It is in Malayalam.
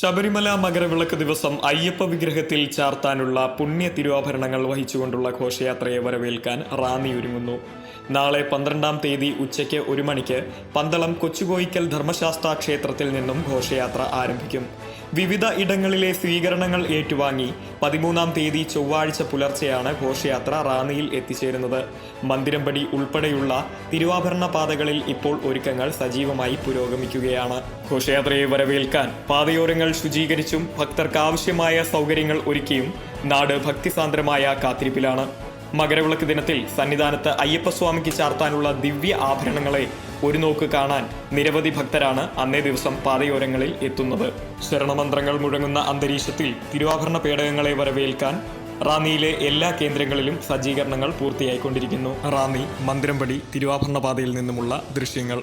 ശബരിമല മകരവിളക്ക് ദിവസം അയ്യപ്പ വിഗ്രഹത്തിൽ ചാർത്താനുള്ള പുണ്യ തിരുവാഭരണങ്ങൾ വഹിച്ചുകൊണ്ടുള്ള ഘോഷയാത്രയെ വരവേൽക്കാൻ റാന്നി ഒരുങ്ങുന്നു. നാളെ പന്ത്രണ്ടാം തീയതി ഉച്ചയ്ക്ക് ഒരു മണിക്ക് പന്തളം കൊച്ചുകോയിക്കൽ ധർമ്മശാസ്ത്ര ക്ഷേത്രത്തിൽ നിന്നും ഘോഷയാത്ര ആരംഭിക്കും. വിവിധ ഇടങ്ങളിലെ സ്വീകരണങ്ങൾ ഏറ്റുവാങ്ങി പതിമൂന്നാം തീയതി ചൊവ്വാഴ്ച പുലർച്ചെയാണ് ഘോഷയാത്ര റാന്നിയിൽ എത്തിച്ചേരുന്നത്. മന്ദിരംപടി ഉൾപ്പെടെയുള്ള തിരുവാഭരണ പാതകളിൽ ഇപ്പോൾ ഒരുക്കങ്ങൾ സജീവമായി പുരോഗമിക്കുകയാണ്. ഘോഷയാത്രയെ വരവേൽക്കാൻ പാതയോരങ്ങൾ ശുചീകരിച്ചും ഭക്തർക്ക് ആവശ്യമായ സൗകര്യങ്ങൾ ഒരുക്കിയും നാട് ഭക്തിസാന്ദ്രമായ കാത്തിരിപ്പിലാണ്. മകരവിളക്ക് ദിനത്തിൽ സന്നിധാനത്ത് അയ്യപ്പസ്വാമിക്ക് ചാർത്താനുള്ള ദിവ്യ ആഭരണങ്ങളെ ഒരു നോക്ക് കാണാൻ നിരവധി ഭക്തരാണ് അന്നേ ദിവസം പാതയോരങ്ങളിൽ എത്തുന്നത്. ശരണമന്ത്രങ്ങൾ മുഴങ്ങുന്ന അന്തരീക്ഷത്തിൽ തിരുവാഭരണ പേടകങ്ങളെ വരവേൽക്കാൻ റാന്നിയിലെ എല്ലാ കേന്ദ്രങ്ങളിലും സജ്ജീകരണങ്ങൾ പൂർത്തിയായിക്കൊണ്ടിരിക്കുന്നു. റാന്നി മന്ദിരംപടി തിരുവാഭരണ പാതയിൽ നിന്നുമുള്ള ദൃശ്യങ്ങൾ.